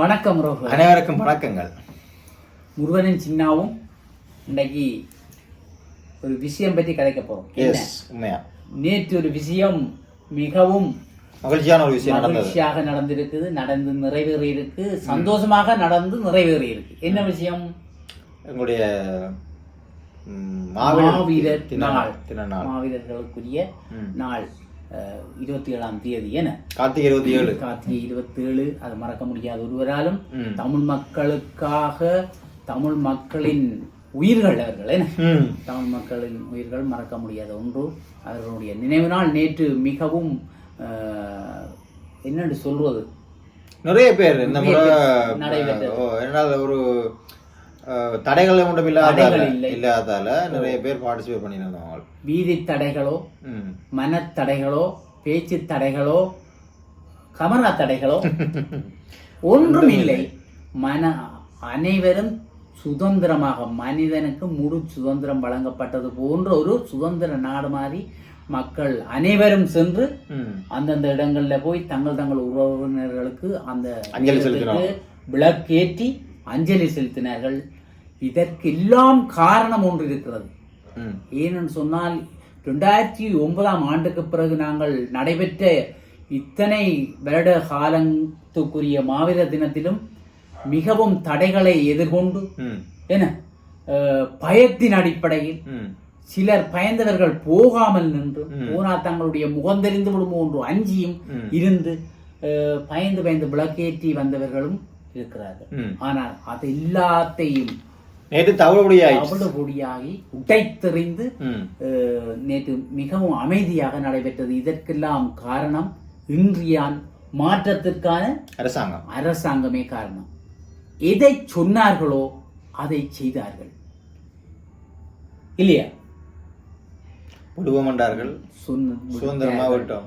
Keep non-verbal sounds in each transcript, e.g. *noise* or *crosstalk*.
வணக்கம் ரோஹு அனைவருக்கும் வணக்கங்கள். முருகனின் சின்னாவும் இன்னைக்கு ஒரு விஷயம் பற்றி கதைக்க? எஸ் உண்மையா? நேற்று ஒரு விஷயம் மிகவும் மகிழ்ச்சியான ஒரு விஷயம் மகிழ்ச்சியாக நடந்திருக்குது நடந்து நிறைவேறி இருக்கு சந்தோஷமாக நடந்து நிறைவேறி இருக்கு என்ன விஷயம்? எங்களுடைய மாவீரர் நாள். திருநாள் மாவீரர்களுக்குரிய. நாள். இருபத்தி ஏழாம் தேதி என கார்த்திகை இருபத்தி ஏழு கார்த்திகை இருபத்தி ஏழு அது மறக்க முடியாத ஒருவராலும். தமிழ் மக்களுக்காக தமிழ் மக்களின் உயிர்கள் அவர்கள் என்ன ம். தமிழ் மக்களின் உயிர்கள் மறக்க முடியாத ஒன்று அவர்களுடைய நினைவு நாள் நேற்று மிகவும் என்னென்று சொல்வது நிறைய பேர் இந்த முறை நடைபெற்றது. ஒரு தடைகள் ஒன்றும் இல்லாதால தடைகள் இல்லை. இல்லாதால நிறைய பேர் பார்ட்டிசிபேட் பண்ணியிருந்தாங்க வீதி தடைகளோ. மனத்தடைகளோ பேச்சு தடைகளோ கமரா தடைகளோ *laughs* ஒன்றும் இல்லை மன அனைவரும் சுதந்திரமாக மனிதனுக்கு முழு சுதந்திரம் வழங்கப்பட்டது போன்ற ஒரு சுதந்திர நாடு மாதிரி மக்கள் அனைவரும் சென்று. அந்தந்த இடங்கள்ல போய் தங்கள் தங்கள் உறவினர்களுக்கு அந்த. விளக்கேற்றி அஞ்சலி செலுத்தினார்கள் இதற்கெல்லாம் காரணம் ஒன்று இருக்கிறது. ஏனென்று சொன்னால் ரெண்டாயிரத்தி ஒன்பதாம் ஆண்டுக்கு பிறகு நாங்கள் நடைபெற்ற இத்தனை வருட காலத்துக்குரிய மாவீரர் தினத்திலும் மிகவும் தடைகளை எதிர்கொண்டு. என்ன பயத்தின் அடிப்படையில். சிலர் பயந்தவர்கள் போகாமல் நின்று ம். போனா தங்களுடைய முகந்தெறிந்து விடுமோ என்று அஞ்சியும். இருந்து பயந்து பயந்து விளக்கேற்றி வந்தவர்களும் இருக்கிறார்கள். ஆனால் அது எல்லாத்தையும் நேற்று அவ்வளவு பொடியாகி உடைத்தெறிந்து நேற்று மிகவும் அமைதியாக நடைபெற்றது. இதற்கெல்லாம் காரணம் இன்றைய மாற்றத்திற்கான அரசாங்கம். அரசாங்கமே காரணம். எதை சொன்னார்களோ அதை செய்தார்கள். இல்லையா? விடுவோம் என்றார்கள் சொன்ன சுதந்திரமா விட்டோம்.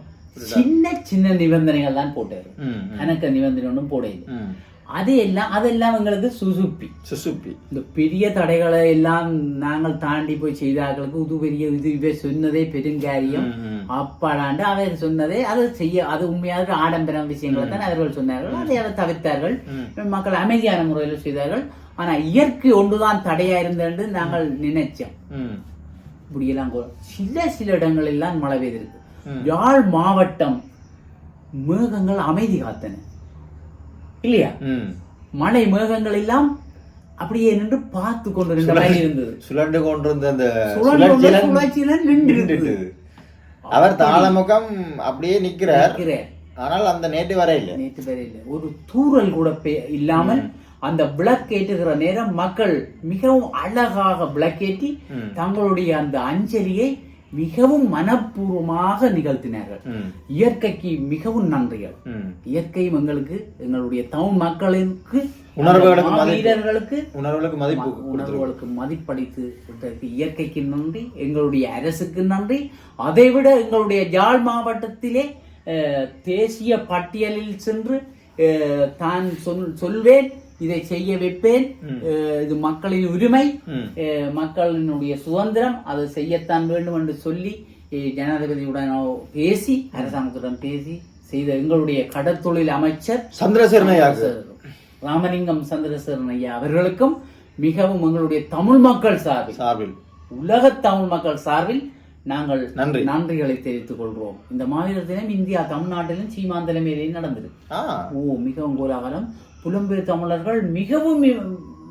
சின்ன சின்ன நிபந்தனைகள் தான் போட்டாரு. கணக்க நிபந்தனை ஒன்றும் போடையில ம். அது எல்லாம் அதெல்லாம் எங்களுக்கு சுசுப்பி. சுசுப்பி. இந்த பெரிய தடைகளை எல்லாம் நாங்கள் தாண்டி போய் செய்தார்களுக்கு இது பெரிய இது இவை சொன்னதே பெருங்காரியம். அப்பாடாண்டு அவர் சொன்னதே அது செய்ய அது உண்மையாக ஆடம்பரம் விஷயங்களை தான் அவர்கள் சொன்னார்கள். அதை அதை தவிர்த்தார்கள். மக்கள் அமைதியான முறையில் செய்தார்கள். ஆனா இயற்கை ஒன்றுதான் தடையா இருந்தது நாங்கள் நினைச்சோம். இப்படியெல்லாம் சில சில இடங்கள் எல்லாம் மழை பெய்திருக்கு. யாழ் மாவட்டம் மேகங்கள் அமைதி காத்தன. இல்லையா. மழை மேகங்கள் எல்லாம் அப்படியே நின்று பார்த்து மாதிரி இருந்தது சுழண்டு கொண்டிருந்த அந்த கொண்டு சுழற்சியில நின்று. அவர் தாளமுகம் அப்படியே நிக்கிறார். ஆனால் அந்த நேற்று வர இல்லை நேற்று பேர் இல்லை ஒரு தூறல் கூட இல்லாமல் அந்த விளக்கேற்றுகிற நேரம் மக்கள் மிகவும் அழகாக விளக்கேற்றி. தங்களுடைய அந்த அஞ்சலியை மிகவும் மனப்பூர்வமாக நிகழ்த்தினார்கள். இயற்கைக்கு மிகவும் நன்றிகள். இயற்கையும் எங்களுக்கு எங்களுடைய தமிழ் மக்களுக்கு. வீரர்களுக்கு உணர்வுகளுக்கு மதிப்பு. உணர்வுகளுக்கு மதிப்பளித்து இயற்கைக்கு நன்றி எங்களுடைய அரசுக்கு நன்றி அதைவிட எங்களுடைய யாழ் மாவட்டத்திலே தேசிய பட்டியலில் சென்று தான் சொல் சொல்வேன் இதை செய்ய வைப்பேன். இது மக்களின் உரிமை. மக்களினுடைய சுதந்திரம். அதை செய்யத்தான் வேண்டும் என்று சொல்லி ஜனாதிபதியுடன் பேசி அரசாங்கத்துடன் பேசி செய்த எங்களுடைய கடற்தொழில் அமைச்சர் சந்திரசேகரன் ஐயாவுக்கு. ராமலிங்கம் சந்திரசேகரன் ஐயா அவர்களுக்கும் மிகவும் எங்களுடைய தமிழ் மக்கள் சார்பில் சார்பில். உலக தமிழ் மக்கள் சார்பில் நாங்கள் நன்றி. நன்றிகளை தெரிவித்துக் கொள்கிறோம். இந்த தினம் இந்தியா தமிழ்நாட்டிலும் சீமான் தலைமையிலேயும் நடந்தது. ஓ மிகவும் கோலாகலம். புலம்பெயர் தமிழர்கள் மிகவும்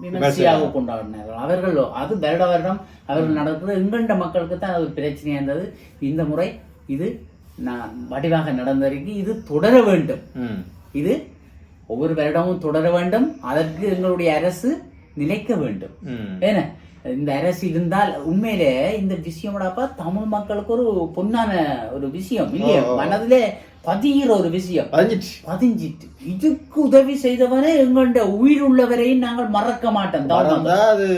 விமர்சையாக கொண்டாடினார்கள். அவர்கள் அது வருட வருடம் அவர்கள் நடக்கிறது எங்கண்ட மக்களுக்கு தான் அது பிரச்சனையா இருந்தது. இந்த முறை இது நான் வடிவாக நடந்திருக்கு இது தொடர வேண்டும். இது ஒவ்வொரு வருடமும் தொடர வேண்டும். அதற்கு எங்களுடைய அரசு நிலைக்க வேண்டும். ம். ஏன இந்த அரசு இருந்தால் உண்மையிலே இந்த விஷயம்டாப்பா தமிழ் மக்களுக்கு ஒரு பொன்னான ஒரு விஷயம் இல்லையா? மனதிலே பதிகிற ஒரு விஷயம். பதிஞ்சிட்டு இதுக்கு உதவி செய்தவனே எங்களுடைய உயிர் உள்ளவரையும் நாங்கள் மறக்க மாட்டோம். அது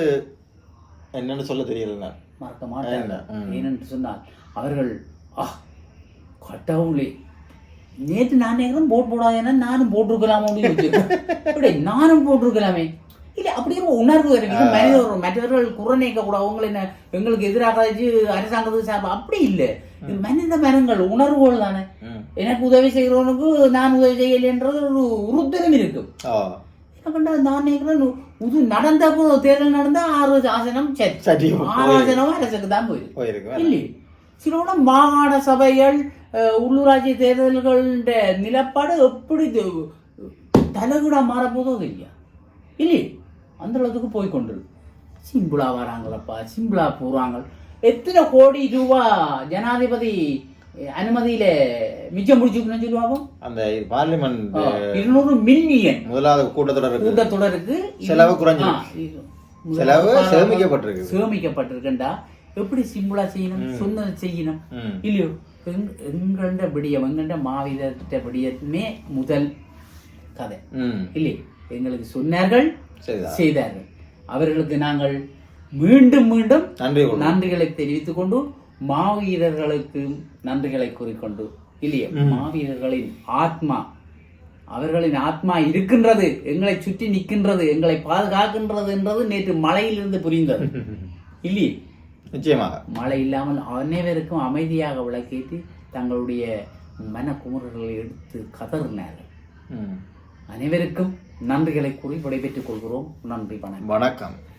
என்னன்னு சொல்ல தெரியல மறக்க மாட்டாங்க. இல்ல, ம். ஏனென்று சொன்னால் அவர்கள் ஆ கடவுளே நேற்று நான் நேரம் போட் போடாதேன்னா நானும் போட்டிருக்கலாமோ *laughs* அப்படின்னு நானும் போட்டிருக்கலாமே. இல்ல அப்படியே ஒரு உணர்வு வருது மனித ஒரு மற்றவர்கள் குரநேக்க கூட அவங்க என்ன எங்களுக்கு எதிராக அரசாங்கத்துக்கு சார்பு? அப்படி இல்லை. மனித மரங்கள் உணர்வுகள் தானே. எனக்கு உதவி செய்கிறவனுக்கு நான் உதவி செய்யலைன்றது ஒரு உறுத்தலும் இருக்கும் நான் நினைக்கிறேன் இது நடந்த தேர்தல் நடந்தா ஆறு ஆசனம் சரி. ஆறு அரசுக்கு தான் போயிருக்கு. இல்லை சிலோட மாகாண சபைகள் உள்ளூராட்சி தேர்தல்கள நிலப்பாடு எப்படி தலைகீழா மாறப்போதோ இல்லையா? இல்லை அந்த அளவுக்கு போய் கொண்டிருக்கு சிம்பிளா வராங்களப்பா சிம்பிளா போறாங்க. எத்தனை கோடி ரூபா ஜனாதிபதி அனுமதியில மிச்சம் முடிச்சுக்கணும்னு சொல்லுவாங்க? அந்த பார்லிமெண்ட் இருநூறு மில்லியன் முதலாவது கூட்டத்தொடருக்கு. கூட்டத்தொடருக்கு செலவு இது- செலவு சேமிக்கப்பட்டிருக்கு. சேமிக்கப்பட்டிருக்கண்டா. எப்படி சிம்பிளா செய்யணும்? சொன்னது செய்யணும். இல்லையோ எங்க- எங்கள்ட விடியம் எங்கள்ட மாவீரர்கிட்ட விடியமே முதல் கதை. ம். இல்லை எங்களுக்கு சொன்னார்கள் செய்தார்கள். அவர்களுக்கு நாங்கள் மீண்டும் மீண்டும் நன்றிகளை தெரிவித்துக் கொண்டு மாவீரர்களுக்கு நன்றிகளை கூறிக்கொண்டு இல்லையே? மாவீரர்களின் ஆத்மா அவர்களின் ஆத்மா இருக்கின்றது எங்களை சுற்றி நிற்கின்றது எங்களை பாதுகாக்கின்றது என்றது நேற்று மழையிலிருந்து புரிந்தது. *laughs* இல்லையே? நிச்சயமாக. மழை இல்லாமல் அனைவருக்கும் அமைதியாக விளக்கேற்றி தங்களுடைய மன குமுறல்களை எடுத்து கதறினார்கள். அனைவருக்கும் நன்றிகளை கூறி விடைபெற்றுக் கொள்கிறோம். நன்றி வணக்கம். வணக்கம்.